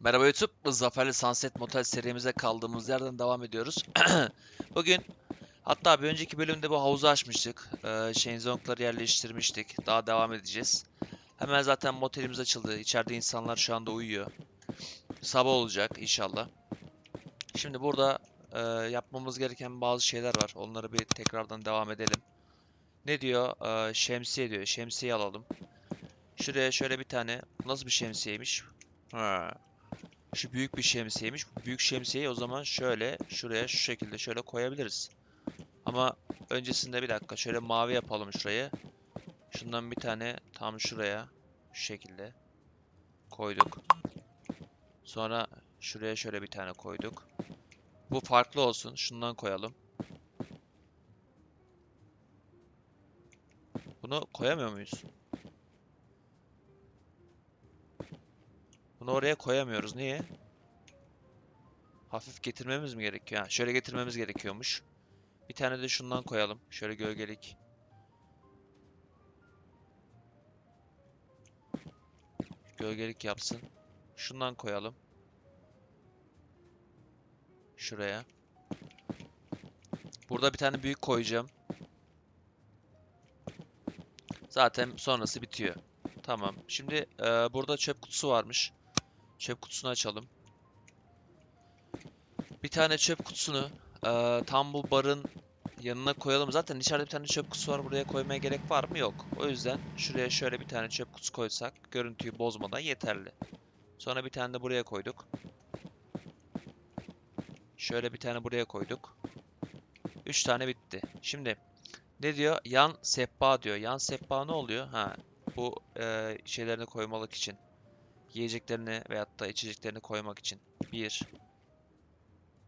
Merhaba YouTube, Zaferli Sunset Motel serimize kaldığımız yerden devam ediyoruz. Bugün, hatta bir önceki bölümde bu havuzu açmıştık. Ee, Shenzong'ları yerleştirmiştik. Daha devam edeceğiz. Hemen zaten motelimiz açıldı. İçeride insanlar şu anda uyuyor. Sabah olacak inşallah. Şimdi burada e, yapmamız gereken bazı şeyler var. Onları bir tekrardan devam edelim. Ne diyor? Ee, şemsiye diyor. Şemsiye alalım. Şuraya şöyle bir tane. Nasıl bir şemsiyeymiş? Ha. Şu büyük bir şemsiyeymiş. Bu büyük şemsiyeyi o zaman şöyle şuraya şu şekilde şöyle koyabiliriz. Ama öncesinde bir dakika şöyle mavi yapalım şurayı. Şundan bir tane tam şuraya şu şekilde koyduk. Sonra şuraya şöyle bir tane koyduk. Bu farklı olsun. Şundan koyalım. Bunu koyamıyor muyuz? Bunu oraya koyamıyoruz. Niye? Hafif getirmemiz mi gerekiyor? Ha, şöyle getirmemiz gerekiyormuş. Bir tane de şundan koyalım. Şöyle gölgelik. Gölgelik yapsın. Şundan koyalım. Şuraya. Burada bir tane büyük koyacağım. Zaten sonrası bitiyor. Tamam. Şimdi e, burada çöp kutusu varmış. Çöp kutusunu açalım. Bir tane çöp kutusunu e, tam bu barın yanına koyalım. Zaten içeride bir tane çöp kutusu var. Buraya koymaya gerek var mı? Yok. O yüzden şuraya şöyle bir tane çöp kutusu koysak görüntüyü bozmadan yeterli. Sonra bir tane de buraya koyduk. Şöyle bir tane buraya koyduk. 3 tane bitti. Şimdi ne diyor? Yan sehpa diyor. Yan sehpa ne oluyor? Ha, bu e, şeylerini koymalık için. Yiyeceklerini veyahut da içeceklerini koymak için. 1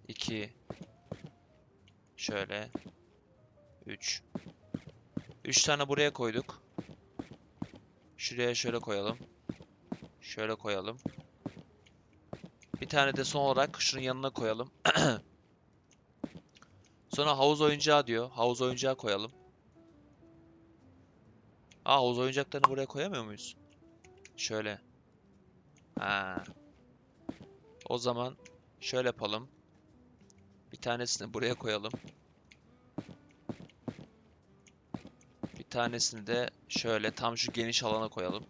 2 Şöyle 3 3 tane buraya koyduk. Şuraya şöyle koyalım. Şöyle koyalım. Bir tane de son olarak şunun yanına koyalım. Sonra havuz oyuncağı diyor. Havuz oyuncağı koyalım. Aa havuz oyuncaklarını buraya koyamıyor muyuz? Şöyle. Ha. O zaman şöyle yapalım. Bir tanesini buraya koyalım. Bir tanesini de şöyle tam şu geniş alana koyalım.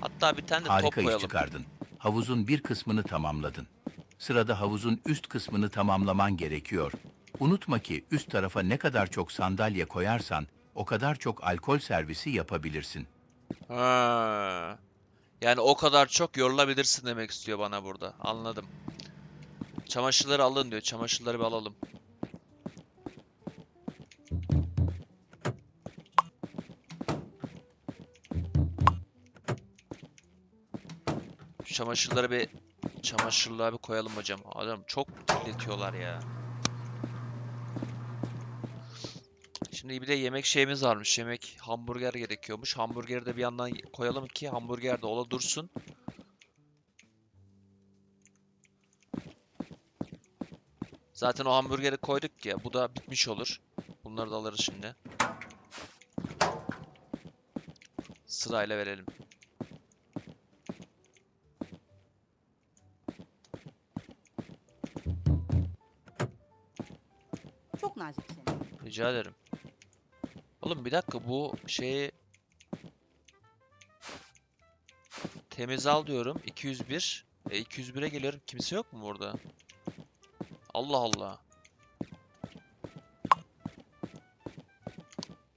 Hatta bir tane de top Harika iş koyalım. çıkardın. Havuzun bir kısmını tamamladın. Sırada havuzun üst kısmını tamamlaman gerekiyor. Unutma ki üst tarafa ne kadar çok sandalye koyarsan o kadar çok alkol servisi yapabilirsin. Ha. Yani o kadar çok yorulabilirsin demek istiyor bana burada. Anladım. Çamaşırları alın diyor. Çamaşırları bir alalım. Şu çamaşırları bir çamaşırlığa bir koyalım hocam. Adam çok kirletiyorlar ya. Şimdi bir de yemek şeyimiz varmış. Yemek hamburger gerekiyormuş. Hamburgeri de bir yandan koyalım ki hamburger de ola dursun. Zaten o hamburgeri koyduk ya. Bu da bitmiş olur. Bunları da alırız şimdi. Sırayla verelim. Çok naziksin. Rica ederim. Oğlum bir dakika bu şeyi temiz al diyorum. 201. E 201'e geliyorum. Kimse yok mu burada? Allah Allah.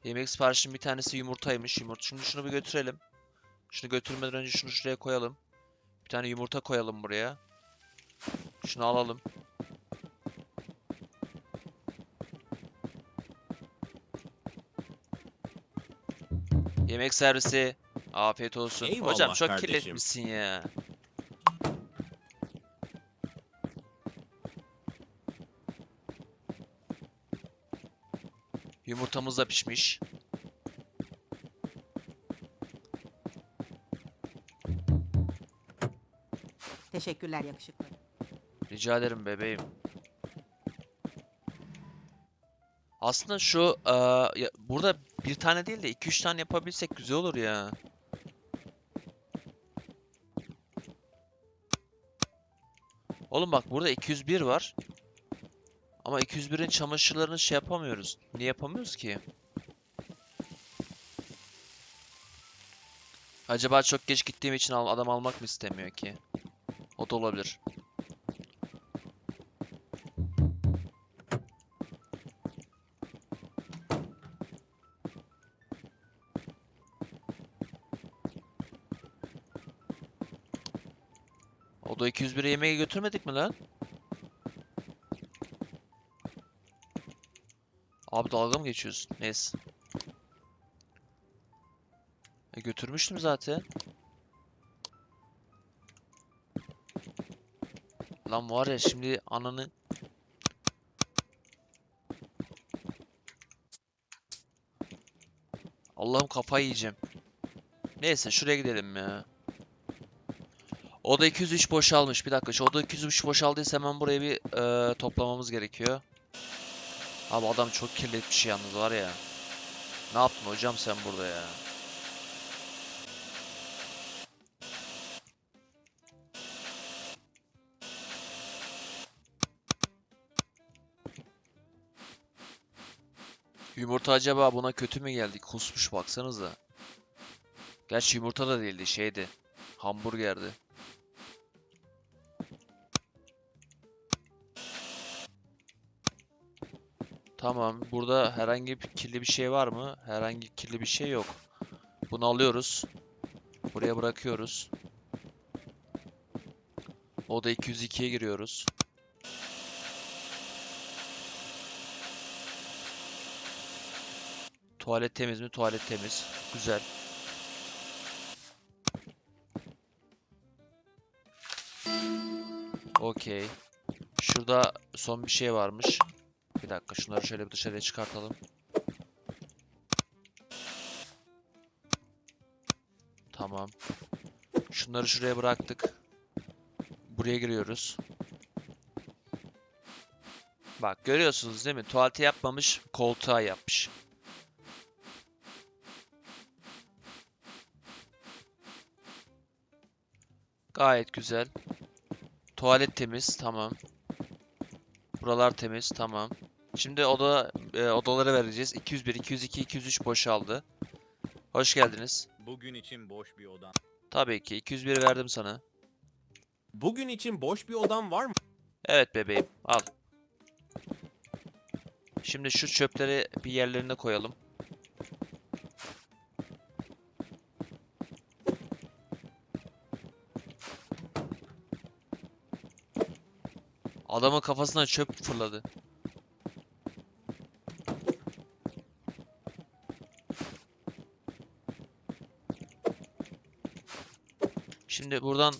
Yemek siparişinin bir tanesi yumurtaymış. Yumurta. Şimdi şunu bir götürelim. Şunu götürmeden önce şunu şuraya koyalım. Bir tane yumurta koyalım buraya. Şunu alalım. Yemek servisi. Afiyet olsun. Hocam Eyvallah çok kardeşim. kirletmişsin ya. Yumurtamız da pişmiş. Teşekkürler yakışıklı. Rica ederim bebeğim. Aslında şu eee, ya- burada bir tane değil de 2-3 tane yapabilsek güzel olur ya. Oğlum bak burada 201 var. Ama 201'in çamaşırlarını şey yapamıyoruz. Niye yapamıyoruz ki? Acaba çok geç gittiğim için adam almak mı istemiyor ki? O da olabilir. 201'e yemeğe götürmedik mi lan? Abi dalga mı geçiyorsun? Neyse. E götürmüştüm zaten. Lan var ya şimdi ananı... Allah'ım kafayı yiyeceğim. Neyse şuraya gidelim ya. Oda 203 boşalmış. Bir dakika şu oda 203 boşaldıysa hemen burayı bir e, toplamamız gerekiyor. Abi adam çok kirletmiş yalnız var ya. Ne yaptın hocam sen burada ya? Yumurta acaba buna kötü mü geldi? Kusmuş baksanıza. Gerçi yumurta da değildi şeydi. Hamburgerdi. Tamam. Burada herhangi bir kirli bir şey var mı? Herhangi kirli bir şey yok. Bunu alıyoruz. Buraya bırakıyoruz. Oda 202'ye giriyoruz. Tuvalet temiz mi? Tuvalet temiz. Güzel. Okey. Şurada son bir şey varmış. Bir dakika şunları şöyle bir dışarıya çıkartalım. Tamam. Şunları şuraya bıraktık. Buraya giriyoruz. Bak görüyorsunuz değil mi? Tuvaleti yapmamış, koltuğa yapmış. Gayet güzel. Tuvalet temiz, tamam. Buralar temiz, tamam. Şimdi oda e, odaları vereceğiz. 201, 202, 203 boşaldı. Hoş geldiniz. Bugün için boş bir odan. Tabii ki 201 verdim sana. Bugün için boş bir odan var mı? Evet bebeğim, al. Şimdi şu çöpleri bir yerlerine koyalım. Adamın kafasına çöp fırladı. Şimdi buradan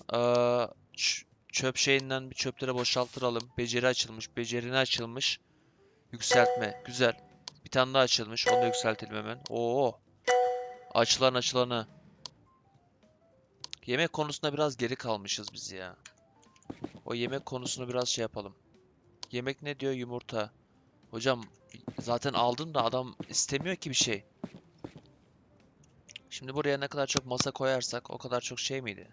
çöp şeyinden bir çöpleri boşaltıralım. Beceri açılmış, becerini açılmış. Yükseltme, güzel. Bir tane daha açılmış, onu da yükseltelim hemen. Oo. Açılan açılanı. Yemek konusunda biraz geri kalmışız biz ya. O yemek konusunu biraz şey yapalım. Yemek ne diyor? Yumurta. Hocam zaten aldım da adam istemiyor ki bir şey. Şimdi buraya ne kadar çok masa koyarsak o kadar çok şey miydi?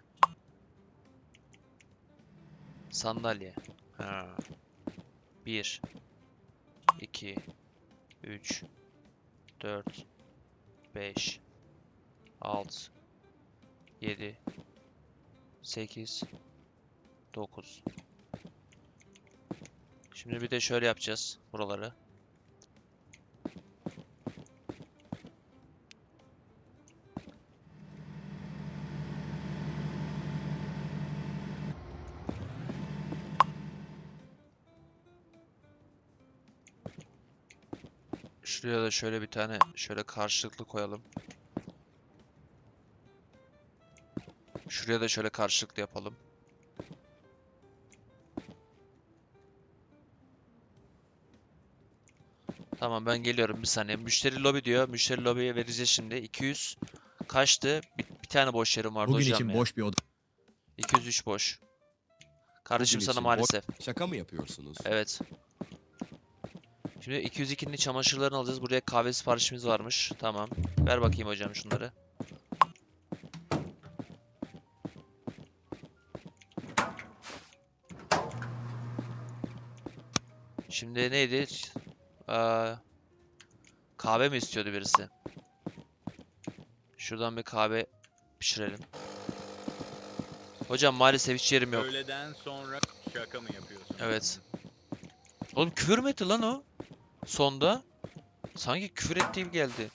Sandalye. Ha. 1 2 3 4 5 6 7 8 9 Şimdi bir de şöyle yapacağız buraları. Şuraya da şöyle bir tane şöyle karşılıklı koyalım. Şuraya da şöyle karşılıklı yapalım. Tamam ben geliyorum bir saniye. Müşteri lobi diyor. Müşteri lobiye vereceğiz şimdi. 200 kaçtı? Bir, bir tane boş yerim vardı Bugün hocam için ya. boş bir oda. 203 boş. Kardeşim Bugün sana için boş- maalesef. Şaka mı yapıyorsunuz? Evet. Şimdi 202'nin çamaşırlarını alacağız. Buraya kahve siparişimiz varmış. Tamam. Ver bakayım hocam şunları. Şimdi neydi? Ee, kahve mi istiyordu birisi? Şuradan bir kahve pişirelim. Hocam maalesef hiç yerim yok. Öğleden sonra şaka mı yapıyorsun? Evet. Oğlum küfür mü etti lan o? Sonda. Sanki küfür ettiği gibi geldi.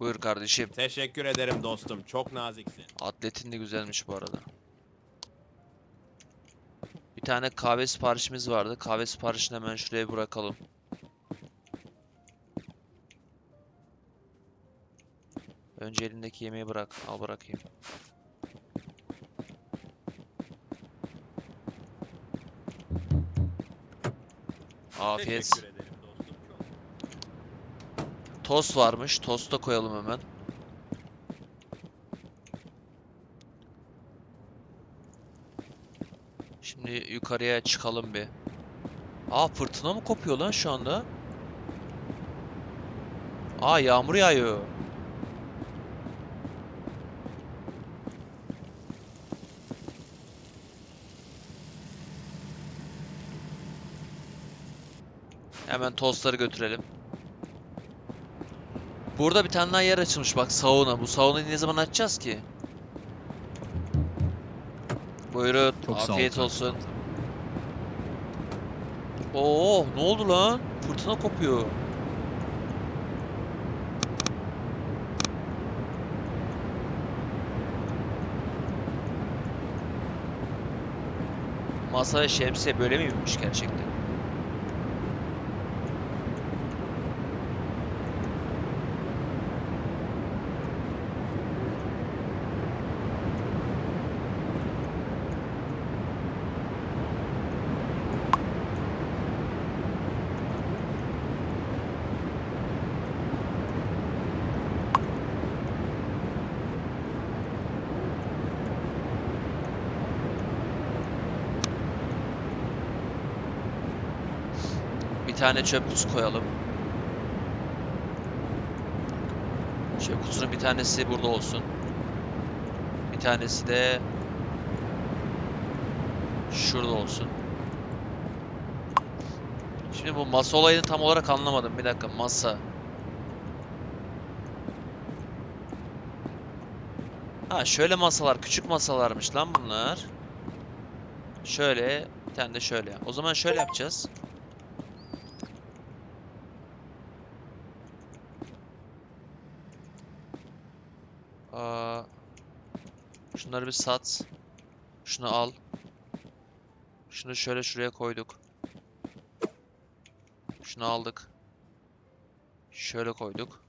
Buyur kardeşim. Teşekkür ederim dostum. Çok naziksin. Atletin de güzelmiş bu arada. Bir tane kahve siparişimiz vardı. Kahve siparişini hemen şuraya bırakalım. Önce elindeki yemeği bırak. Al bırakayım. Afiyet. Tost varmış. Tost da koyalım hemen. Şimdi yukarıya çıkalım bir. Aa fırtına mı kopuyor lan şu anda? Aa yağmur yağıyor. Hemen tostları götürelim. Burada bir tane daha yer açılmış bak sauna. Bu saunayı ne zaman açacağız ki? Buyurun. Çok sağ ol afiyet olsun. Oo, ne oldu lan? Fırtına kopuyor. Masa ve şemsiye böyle miymiş gerçekten? Tane çöp kutusu koyalım. Çöp kutusunun bir tanesi burada olsun. Bir tanesi de şurada olsun. Şimdi bu masa olayını tam olarak anlamadım. Bir dakika masa. Ha şöyle masalar, küçük masalarmış lan bunlar. Şöyle, bir tane de şöyle. O zaman şöyle yapacağız. Şunları bir sat. Şunu al. Şunu şöyle şuraya koyduk. Şunu aldık. Şöyle koyduk.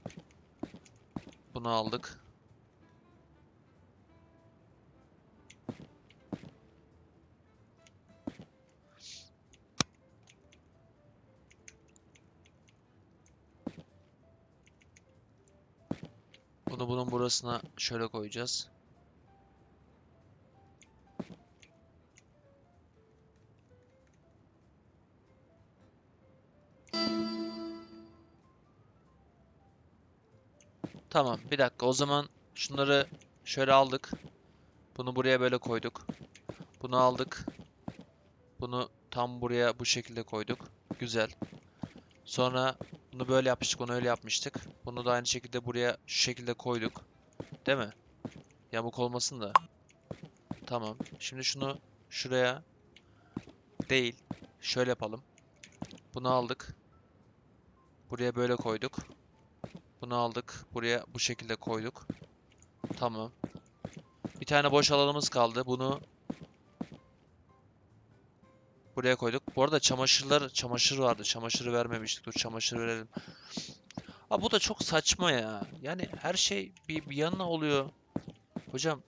Bunu aldık. Bunu bunun burasına şöyle koyacağız. Tamam, bir dakika. O zaman şunları şöyle aldık. Bunu buraya böyle koyduk. Bunu aldık. Bunu tam buraya bu şekilde koyduk. Güzel. Sonra bunu böyle yapmıştık, onu öyle yapmıştık. Bunu da aynı şekilde buraya şu şekilde koyduk. Değil mi? Yamuk olmasın da. Tamam. Şimdi şunu şuraya değil. Şöyle yapalım. Bunu aldık. Buraya böyle koyduk. Bunu aldık. Buraya bu şekilde koyduk. Tamam. Bir tane boş alanımız kaldı. Bunu buraya koyduk. Bu arada çamaşırlar, çamaşır vardı. Çamaşırı vermemiştik. Dur çamaşır verelim. Abi bu da çok saçma ya. Yani her şey bir, bir yanına oluyor. Hocam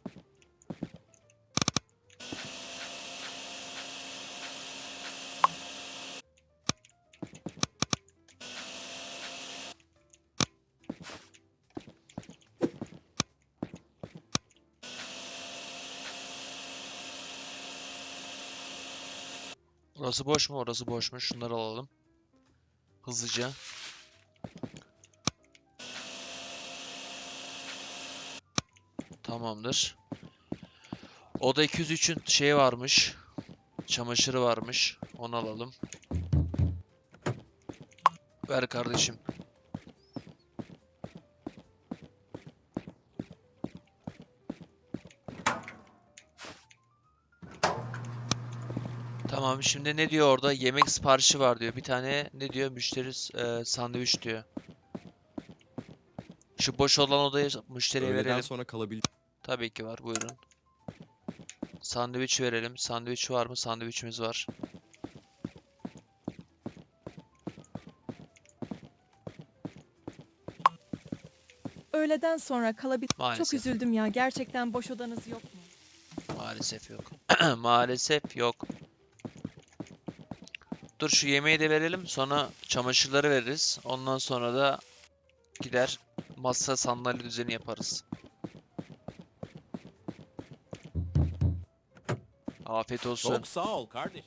Orası boş mu? Orası boş mu? Şunları alalım. Hızlıca. Tamamdır. Oda 203'ün şeyi varmış. Çamaşırı varmış. Onu alalım. Ver kardeşim. Tamam şimdi ne diyor orada? Yemek siparişi var diyor. Bir tane ne diyor? Müşteri e, sandviç diyor. Şu boş olan odayı müşteriye Öğleden verelim. sonra kalabil... Tabii ki var. Buyurun. Sandviç verelim. Sandviç var mı? Sandviçimiz var. Öğleden sonra kalabilir. Çok Maalesef. üzüldüm ya. Gerçekten boş odanız yok mu? Maalesef yok. Maalesef yok. Dur şu yemeği de verelim. Sonra çamaşırları veririz. Ondan sonra da gider masa sandalye düzeni yaparız. Afiyet olsun. Çok sağ ol kardeş.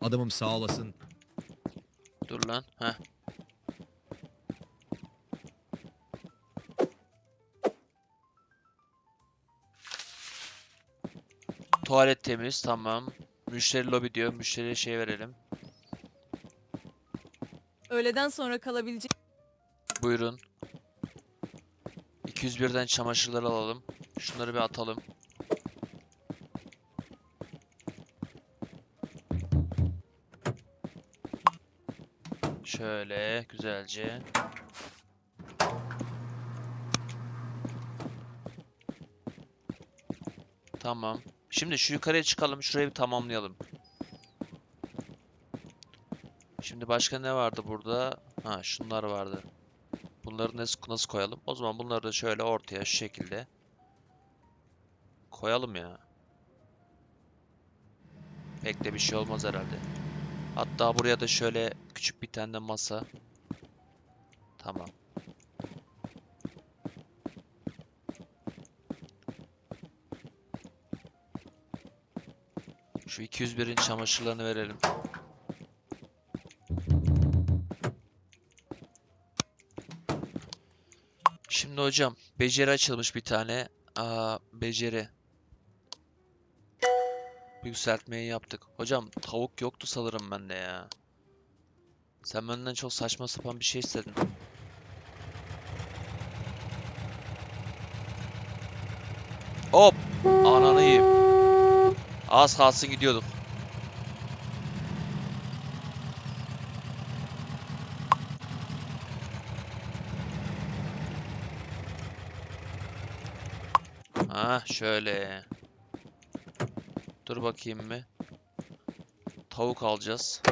Adamım sağ olasın. Dur lan. Heh. Tuvalet temiz. Tamam. Müşteri lobi diyor. Müşteriye şey verelim. Öğleden sonra kalabilecek Buyurun. 201'den çamaşırları alalım. Şunları bir atalım. Şöyle güzelce. Tamam. Şimdi şu yukarıya çıkalım. Şurayı bir tamamlayalım. Şimdi başka ne vardı burada? Ha şunlar vardı. Bunları nasıl, nasıl koyalım? O zaman bunları da şöyle ortaya şu şekilde koyalım ya. Pek de bir şey olmaz herhalde. Hatta buraya da şöyle küçük bir tane de masa. Tamam. Şu 201'in çamaşırlarını verelim. Şimdi hocam beceri açılmış bir tane. Aa, beceri. Yükseltmeyi yaptık. Hocam tavuk yoktu sanırım bende ya. Sen benden çok saçma sapan bir şey istedin. Hop! Ananı yiyeyim. Az kalsın gidiyorduk. Ha şöyle. Dur bakayım mı? Tavuk alacağız.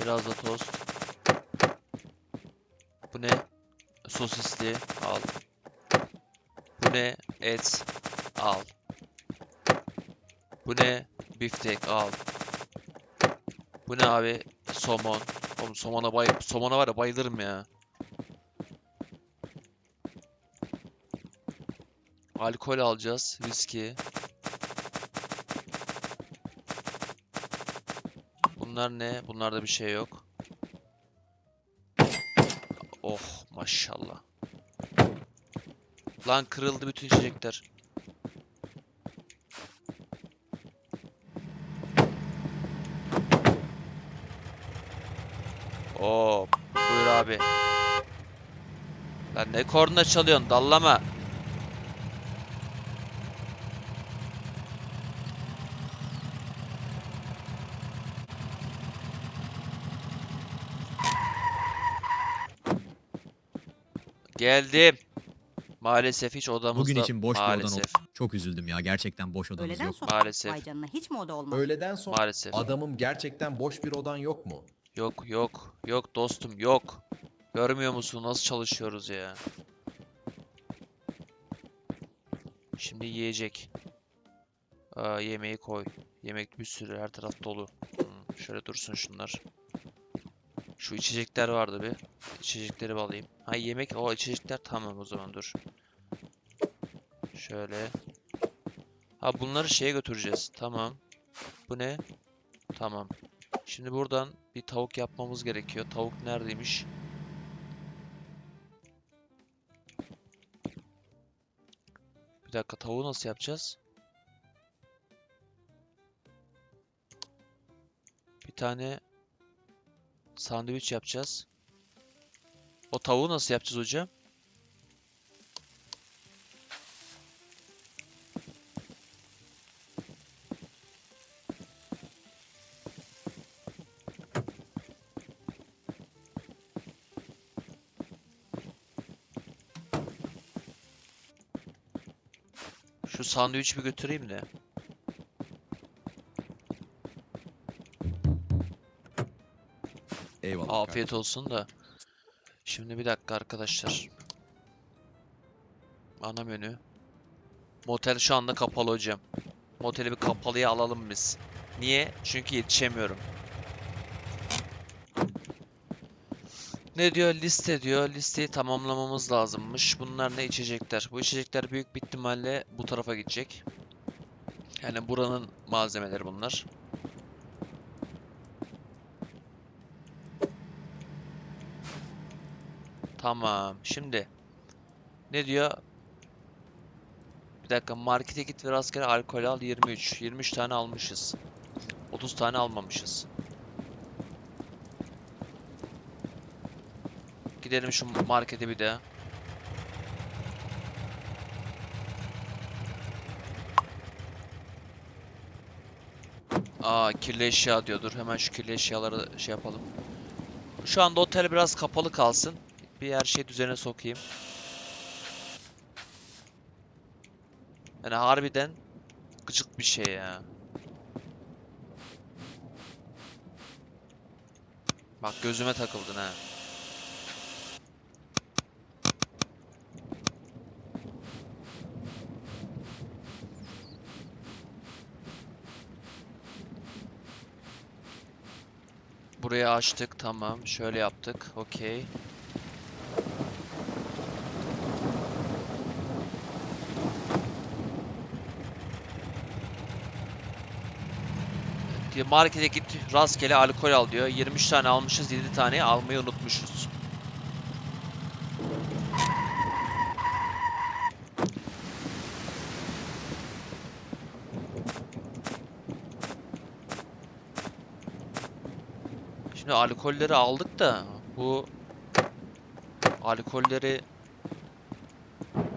Biraz da tost. Sosisli al. Bu ne? Et al. Bu ne? Biftek al. Bu ne abi? Somon. Oğlum somona bay somona var ya bayılırım ya. Alkol alacağız, viski. Bunlar ne? Bunlarda bir şey yok. Maşallah. Lan kırıldı bütün içecekler. Oo, buyur abi. Lan ne korna çalıyorsun? Dallama. Geldim. Maalesef hiç odamızda Bugün için boş bir odan maalesef. oldu. Çok üzüldüm ya. Gerçekten boş odanız Öğleden yok. sonra Maalesef. vay canına hiç mi oda olmaz? Öğleden sonra Maalesef. adamım gerçekten boş bir odan yok mu? Yok yok. Yok dostum yok. Görmüyor musun nasıl çalışıyoruz ya? Şimdi yiyecek. Aa, yemeği koy. Yemek bir sürü her taraf dolu. Hmm, şöyle dursun şunlar. Şu içecekler vardı bir. İçecekleri alayım. Ha yemek o içecekler tamam o zaman dur. Şöyle. Ha bunları şeye götüreceğiz. Tamam. Bu ne? Tamam. Şimdi buradan bir tavuk yapmamız gerekiyor. Tavuk neredeymiş? Bir dakika tavuğu nasıl yapacağız? Bir tane sandviç yapacağız. O tavuğu nasıl yapacağız hocam? Şu sandviçi bir götüreyim de. Eyvallah. Afiyet olsun da. Şimdi bir dakika arkadaşlar. Ana menü. Motel şu anda kapalı hocam. Moteli bir kapalıya alalım biz. Niye? Çünkü yetişemiyorum. Ne diyor? Liste diyor. Listeyi tamamlamamız lazımmış. Bunlar ne içecekler? Bu içecekler büyük bir ihtimalle bu tarafa gidecek. Yani buranın malzemeleri bunlar. Tamam. Şimdi ne diyor? Bir dakika markete git ve rastgele alkol al 23. 23 tane almışız. 30 tane almamışız. Gidelim şu markete bir daha. Aa kirli eşya diyordur. Hemen şu kirli eşyaları şey yapalım. Şu anda otel biraz kapalı kalsın. Bir her şeyi düzene sokayım. Yani harbiden gıcık bir şey ya. Bak gözüme takıldın ha. Burayı açtık tamam. Şöyle yaptık. Okey. Diyor, Markete git rastgele alkol al diyor. 23 tane almışız 7 tane almayı unutmuşuz. Şimdi alkolleri aldık da bu alkolleri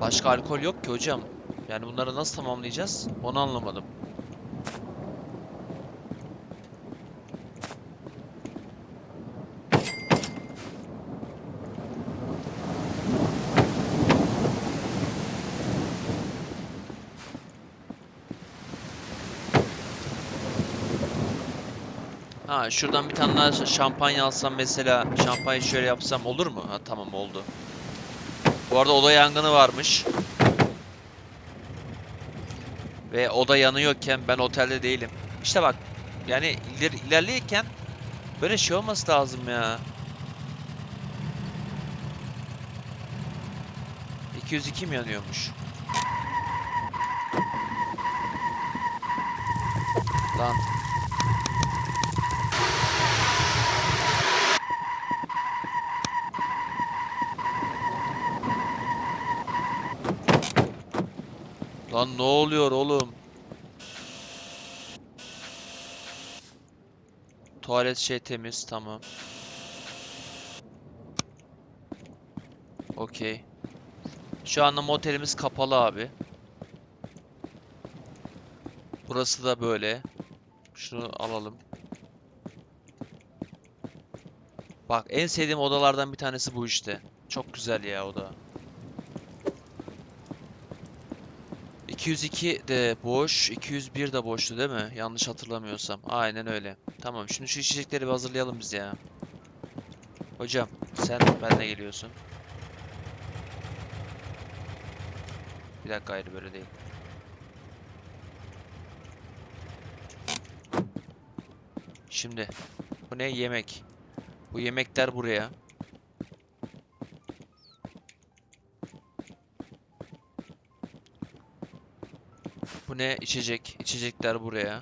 başka alkol yok ki hocam. Yani bunları nasıl tamamlayacağız? Onu anlamadım. Ha şuradan bir tane daha şampanya alsam mesela şampanya şöyle yapsam olur mu? Ha tamam oldu. Bu arada oda yangını varmış. Ve oda yanıyorken ben otelde değilim. İşte bak yani iler ilerleyken böyle şey olması lazım ya. 202 mi yanıyormuş? Lan Lan ne oluyor oğlum? Tuvalet şey temiz tamam. Okey. Şu anda motelimiz kapalı abi. Burası da böyle. Şunu alalım. Bak en sevdiğim odalardan bir tanesi bu işte. Çok güzel ya oda. 202 de boş, 201 de boştu değil mi? Yanlış hatırlamıyorsam. Aynen öyle. Tamam, şimdi şu içecekleri bir hazırlayalım biz ya. Hocam, sen benimle geliyorsun. Bir dakika ayrı böyle değil. Şimdi bu ne? Yemek. Bu yemekler buraya. Ne? İçecek. İçecekler buraya.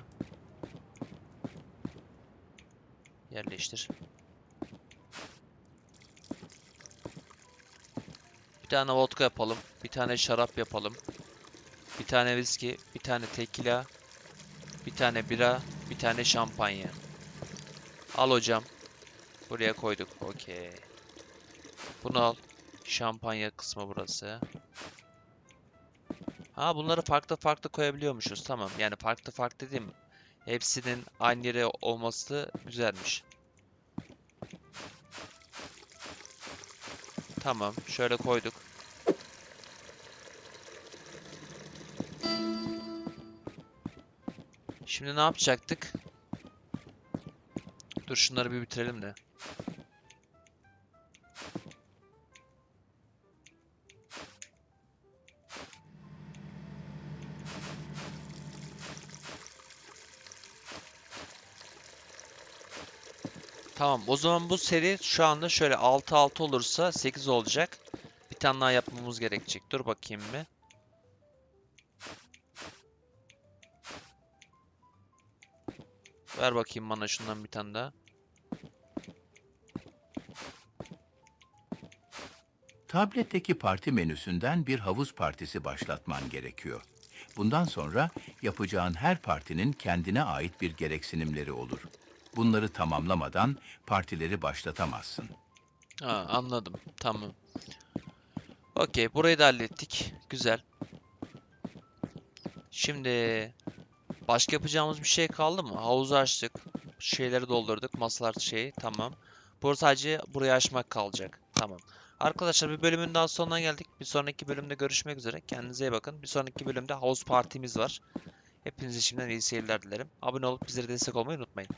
Yerleştir. Bir tane vodka yapalım. Bir tane şarap yapalım. Bir tane viski. Bir tane tekila. Bir tane bira. Bir tane şampanya. Al hocam. Buraya koyduk. Okey. Bunu al. Şampanya kısmı burası. Ha bunları farklı farklı koyabiliyormuşuz. Tamam. Yani farklı farklı dediğim hepsinin aynı yere olması güzelmiş. Tamam. Şöyle koyduk. Şimdi ne yapacaktık? Dur şunları bir bitirelim de. Tamam o zaman bu seri şu anda şöyle 6-6 olursa 8 olacak. Bir tane daha yapmamız gerekecek. Dur bakayım bir. Ver bakayım bana şundan bir tane daha. Tabletteki parti menüsünden bir havuz partisi başlatman gerekiyor. Bundan sonra yapacağın her partinin kendine ait bir gereksinimleri olur. Bunları tamamlamadan partileri başlatamazsın. Ha, anladım. Tamam. Okey, burayı da hallettik. Güzel. Şimdi başka yapacağımız bir şey kaldı mı? Havuzu açtık. Şeyleri doldurduk. Masalar şey. Tamam. Burada sadece burayı açmak kalacak. Tamam. Arkadaşlar bir bölümün daha sonuna geldik. Bir sonraki bölümde görüşmek üzere. Kendinize iyi bakın. Bir sonraki bölümde havuz partimiz var. Hepinize şimdiden iyi seyirler dilerim. Abone olup bizlere destek olmayı unutmayın.